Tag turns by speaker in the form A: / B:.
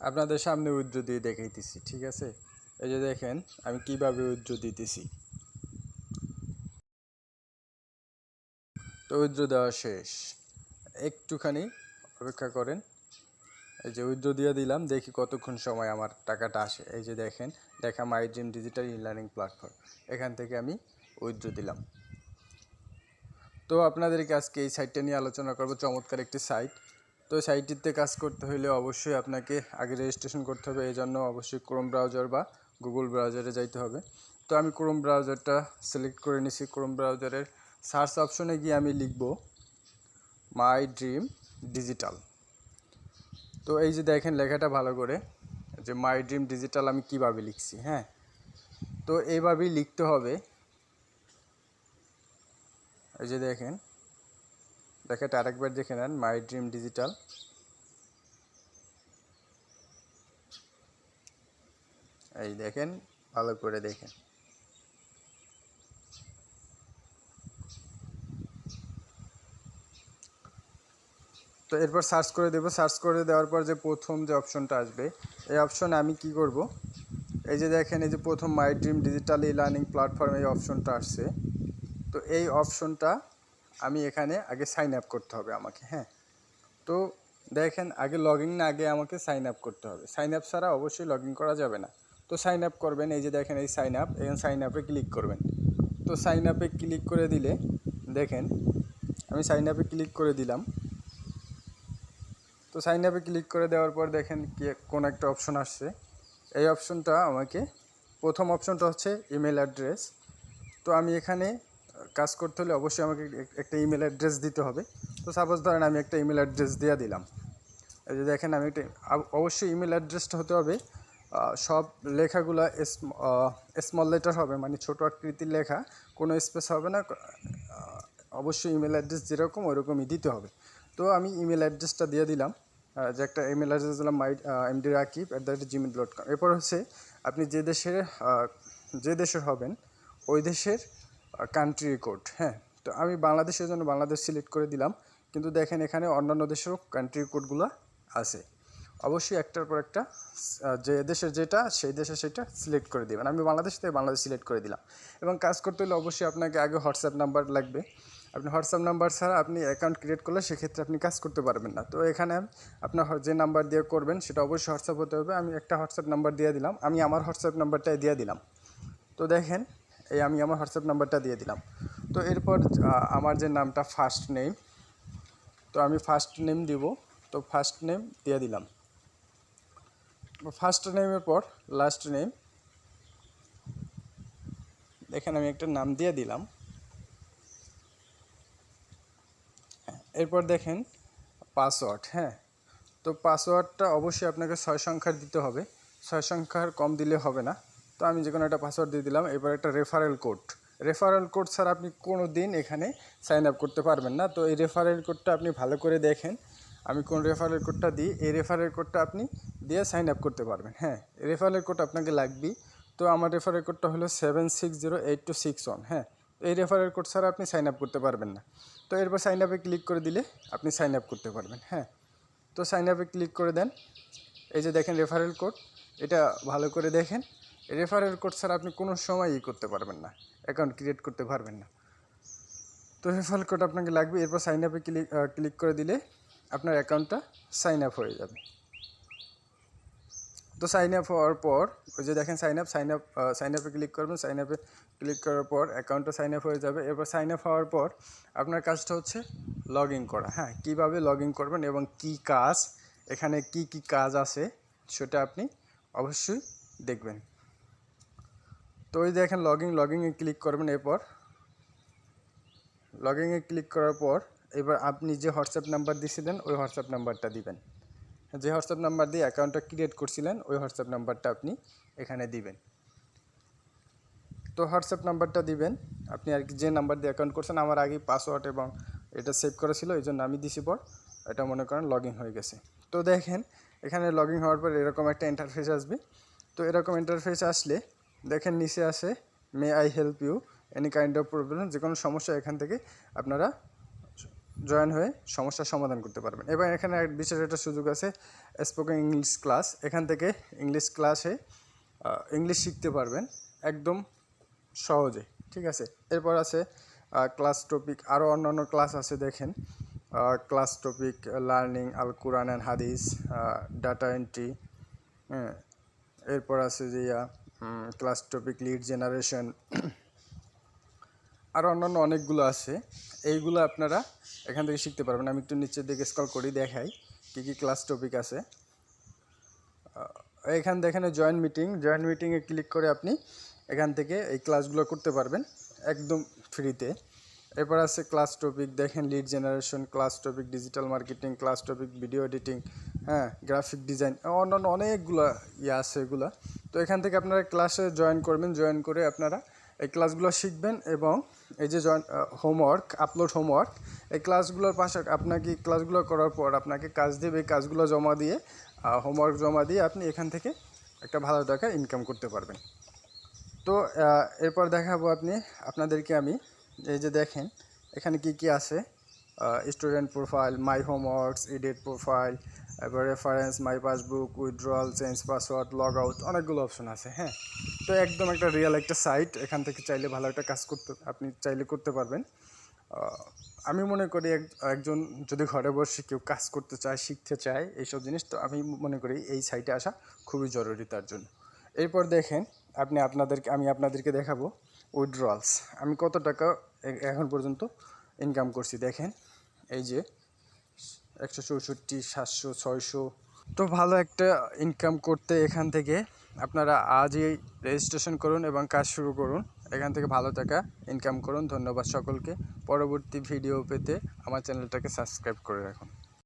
A: আপনাদের সামনে উইথড্র দিয়ে দেখাইতেছি, ঠিক আছে? এই যে দেখেন, আমি কীভাবে উইথড্র দিতেছি। তো উইথড্র দেওয়া শেষ। একটুখানি অপেক্ষা করেন। এই যে উইথড্র দিয়ে দিলাম, দেখি কতক্ষণ সময় আমার টাকাটা আসে। এই যে দেখেন, দেখা my dream digital e learning platform. এখান থেকে আমি উইথড্র দিলাম। তো আপনাদেরকে আজকে এই সাইটটা নিয়ে আলোচনা করব। চমৎকার একটি সাইট। তো সাইটটিতে কাজ করতে হলে অবশ্যই আপনাকে আগে রেজিস্ট্রেশন করতে হবে। এই জন্য অবশ্যই ক্রোম ব্রাউজার বা গুগল ব্রাউজারে যাইতে হবে। তো আমি ক্রোম ব্রাউজারটা সিলেক্ট করে নিছি। ক্রোম ব্রাউজারের সার্চ অপশনে গিয়ে আমি লিখব মাই ড্রিম ডিজিটাল তো এই যে দেখেন লেখাটা ভালো করে, যে মাই ড্রিম ডিজিটাল আমি কীভাবে লিখছি হ্যাঁ? তো এইভাবেই লিখতে হবে। এই যে দেখেন লেখাটা আরেকবার দেখে নেন মাই ড্রিম ডিজিটাল এই দেখেন, ভালো করে দেখেন তো এরপর সার্চ করে দেবো। সার্চ করে দেওয়ার পর যে প্রথম যে অপশনটা আসবে, এই অপশনে আমি কি করব? এই যে দেখেন, এই যে প্রথম my dream digital e learning platform এই অপশনটা আসছে। তো এই অপশনটা আমি এখানে আগে সাইন আপ করতে হবে আমাকে হ্যাঁ। তো দেখেন, আগে লগ ইন না, আগে আমাকে সাইন আপ করতে হবে। সাইন আপ ছাড়া অবশ্যই লগ ইন করা যাবে না। তো সাইন আপ করবেন, এই যে দেখেন, এই সাইন আপ এখানে সাইন আপে ক্লিক করবেন। তো সাইন আপে ক্লিক করে দিলে, দেখেন, আমি সাইন আপে ক্লিক করে দিলাম। তো সাইন আপে ক্লিক করে দেওয়ার পর দেখেন, কি, কোন একটা অপশন আসছে। এই অপশনটা আমাকে, প্রথম অপশনটা হচ্ছে ইমেল অ্যাড্রেস তো আমি এখানে কাজ করতে হলে অবশ্যই আমাকে একটা ইমেল অ্যাড্রেস দিতে হবে। তো সাপোজ ধরেন আমি একটা ইমেল অ্যাড্রেস দিয়ে দিলাম। এই যে দেখেন আমি একটা অবশ্যই ইমেল অ্যাড্রেসটা হতে হবে সব লেখাগুলো স্মল লেটার হবে মানে ছোট আকৃতির লেখা, কোনো স্পেস হবে না অবশ্যই ইমেল অ্যাড্রেস যেরকম ওইরকমই দিতে হবে। তো আমি ইমেল অ্যাড্রেসটা দিয়ে দিলাম যে একটা ইমেল অ্যাড্রেস দিলাম my MD Rakib at the rate Gmail dot com এরপর হচ্ছে, আপনি যে দেশের যে দেশের হবেন, ওই দেশের কান্ট্রি কোড হ্যাঁ। তো আমি বাংলাদেশের জন্য বাংলাদেশ সিলেক্ট করে দিলাম। কিন্তু দেখেন এখানে অন্যান্য দেশেরও কান্ট্রি কোডগুলো আছে। অবশ্যই একটার পর একটা যে দেশের যেটা, সেই দেশে সেটা সিলেক্ট করে দেবেন। আমি বাংলাদেশ থেকে বাংলাদেশ সিলেক্ট করে দিলাম। এবং কাজ করতে হলে অবশ্যই আপনাকে আগে হোয়াটসঅ্যাপ নাম্বার লাগবে। আপনি হোয়াটসঅ্যাপ নাম্বার ছাড়া আপনি অ্যাকাউন্ট ক্রিয়েট করলে সেক্ষেত্রে আপনি কাজ করতে পারবেন না। তো এখানে আপনার যে নাম্বার দিয়ে করবেন, সেটা অবশ্যই হোয়াটসঅ্যাপ হতে হবে। আমি একটা হোয়াটসঅ্যাপ নাম্বার দিয়ে দিলাম। আমি আমার হোয়াটসঅ্যাপ নাম্বারটাই দিয়ে দিলাম। তো দেখেন এই আমি আমার হোয়াটসঅ্যাপ নাম্বারটা দিয়ে দিলাম। তো এরপর আমার যে নামটা ফার্স্ট নেম তো আমি ফার্স্ট নেম দিব। তো ফার্স্ট নেম দিয়ে দিলাম। ফার্স্ট নেমের পর লাস্ট নেম দেখেন আমি একটা নাম দিয়ে দিলাম। হ্যাঁ, এরপর দেখেন পাসওয়ার্ড হ্যাঁ। তো পাসওয়ার্ডটা অবশ্যই আপনাকে ছয় সংখ্যার দিতে হবে। ছয় সংখ্যার কম দিলে হবে না। তো আমি যে কোনো একটা পাসওয়ার্ড দিয়ে দিলাম এবার একটা রেফারেল কোড রেফারেল কোড ছাড়া আপনি কোনো দিন এখানে সাইন আপ করতে পারবেন না। তো এই রেফারেল কোডটা আপনি ভালো করে দেখেন। আমি কোন রেফারেল কোডটা দিই, এই রেফারেল কোডটা আপনি দিয়ে সাইন আপ করতে পারবেন। হ্যাঁ রেফারেল কোড আপনাকে লাগবেই। তো আমার রেফারেল কোডটা হলো seven six zero eight two six one হ্যাঁ এই রেফারেল কোড ছাড়া আপনি সাইন আপ করতে পারবেন না। তো এরপর সাইন আপে ক্লিক করে দিলে আপনি সাইন আপ করতে পারবেন। হ্যাঁ তো সাইন আপে ক্লিক করে দেন। এই যে দেখেন রেফারেল কোড এটা ভালো করে দেখেন। রেফারেল কোড ছাড়া আপনি কোনো সময় ই করতে পারবেন না অ্যাকাউন্ট ক্রিয়েট করতে পারবেন না। তো রেফারেল কোড আপনাকে লাগবে, এরপর সাইন আপে ক্লিক ক্লিক করে দিলে আপনার অ্যাকাউন্টটা সাইন আপ হয়ে যাবে। তো সাইন আপ হওয়ার পর, ওই যে দেখেন sign up sign up sign আপে ক্লিক করবেন সাইন আপে ক্লিক করার পর অ্যাকাউন্টটা সাইন আপ হয়ে যাবে। এরপর সাইন আপ হওয়ার পর আপনার কাজটা হচ্ছে লগ ইন করা। হ্যাঁ কীভাবে লগ ইন করবেন এবং কি কাজ, এখানে কি কি কাজ আছে, সেটা আপনি অবশ্যই দেখবেন। তো ওই দেখেন লগ ইন লগ ইনে ক্লিক করবেন এরপর। লগ ইনে ক্লিক করার পর এবার আপনি যে হোয়াটসঅ্যাপ নাম্বার দিয়েছিলেন, ওই হোয়াটসঅ্যাপ নাম্বারটা দিবেন। যে হোয়াটসঅ্যাপ নাম্বার দিয়ে অ্যাকাউন্টটা ক্রিয়েট করছিলেন, ওই হোয়াটসঅ্যাপ নাম্বারটা আপনি এখানে দিবেন। তো হোয়াটসঅ্যাপ নাম্বারটা দিবেন। আপনি আর কি যে নাম্বার দিয়ে অ্যাকাউন্ট করছেন, আমার আগেই পাসওয়ার্ড এবং এটা সেভ করা ছিল, এই জন্য আমি দিছি পর, এটা মনে করেন লগ হয়ে গেছে। তো দেখেন, এখানে লগ হওয়ার পর এরকম একটা ইন্টারফেস আসবে। তো এরকম ইন্টারফেস আসলে দেখেন নিচে আসে may I help you any kind of problem যে কোনো সমস্যা এখান থেকে আপনারা জয়েন হয়ে সমস্যার সমাধান করতে পারবেন। এবং এখানে বিশেষ একটা সুযোগ আছে স্পোকেন ইংলিশ ক্লাস এখান থেকে ইংলিশ ক্লাসে ইংলিশ শিখতে পারবেন একদম সহজে, ঠিক আছে? এরপর আছে ক্লাস টপিক আরও অন্যান্য ক্লাস আছে, দেখেন। ক্লাস টপিক লার্নিং আল কোরআন অ্যান্ড হাদিস ডাটা এন্ট্রি এরপর আছে যে ক্লাস টপিক লিড জেনারেশন আর অন্যান্য অনেকগুলো আছে। এইগুলো আপনারা এখান থেকে শিখতে পারবেন। আমি একটু নিচের দিকে স্কল করি, দেখাই কী কী ক্লাস টপিক আছে। এখান দেখেন জয়েন্ট মিটিং জয়েন্ট মিটিংয়ে ক্লিক করে আপনি এখান থেকে এই ক্লাসগুলো করতে পারবেন একদম ফ্রিতে এরপর আছে ক্লাস টপিক দেখেন lead generation class topic digital marketing class topic video editing হ্যাঁ গ্রাফিক ডিজাইন অন্যান্য অনেকগুলো ইয়ে আছে এগুলো। তো এখান থেকে আপনারা ক্লাসে জয়েন করবেন জয়েন করে আপনারা এই ক্লাসগুলো শিখবেন এবং এই যে জয়েন হোমওয়ার্ক আপলোড হোমওয়ার্ক এই ক্লাসগুলোর পাশে, আপনাকে ক্লাসগুলো করার পর আপনাকে কাজ দেবে, এই কাজগুলো জমা দিয়ে হোমওয়ার্ক জমা দিয়ে আপনি এখান থেকে একটা ভালো টাকা ইনকাম করতে পারবেন। তো এরপর দেখাবো আপনি, আপনাদেরকে আমি এই যে দেখেন, এখানে কি কি আছে? Student profile my homeworks edit profile এরপর reference my passbook withdrawal change password log out অনেকগুলো অপশন আছে হ্যাঁ? তো একদম একটা রিয়েল একটা সাইট এখান থেকে চাইলে ভালো একটা কাজ করতে, আপনি চাইলে করতে পারবেন। আমি মনে করি এক- একজন যদি ঘরে বসে কেউ কাজ করতে চায়, শিখতে চায়, এইসব জিনিস, তো আমি মনে করি এই সাইটে আসা খুবই জরুরি তার জন্য। এরপর দেখেন, আপনি আপনাদেরকে, আমি আপনাদেরকে দেখাবো উইথড্রলস আমি কত টাকা এখন পর্যন্ত ইনকাম করছি, দেখেন, এই যে একশো চৌষট্টি, সাতশো, ছয়শো। তো ভালো একটা ইনকাম করতে এখান থেকে আপনারা আজই রেজিস্ট্রেশন করুন এবং কাজ শুরু করুন। এখান থেকে ভালো টাকা ইনকাম করুন। ধন্যবাদ সকলকে। পরবর্তী ভিডিও পেতে আমার চ্যানেলটাকে সাবস্ক্রাইব করে রাখুন।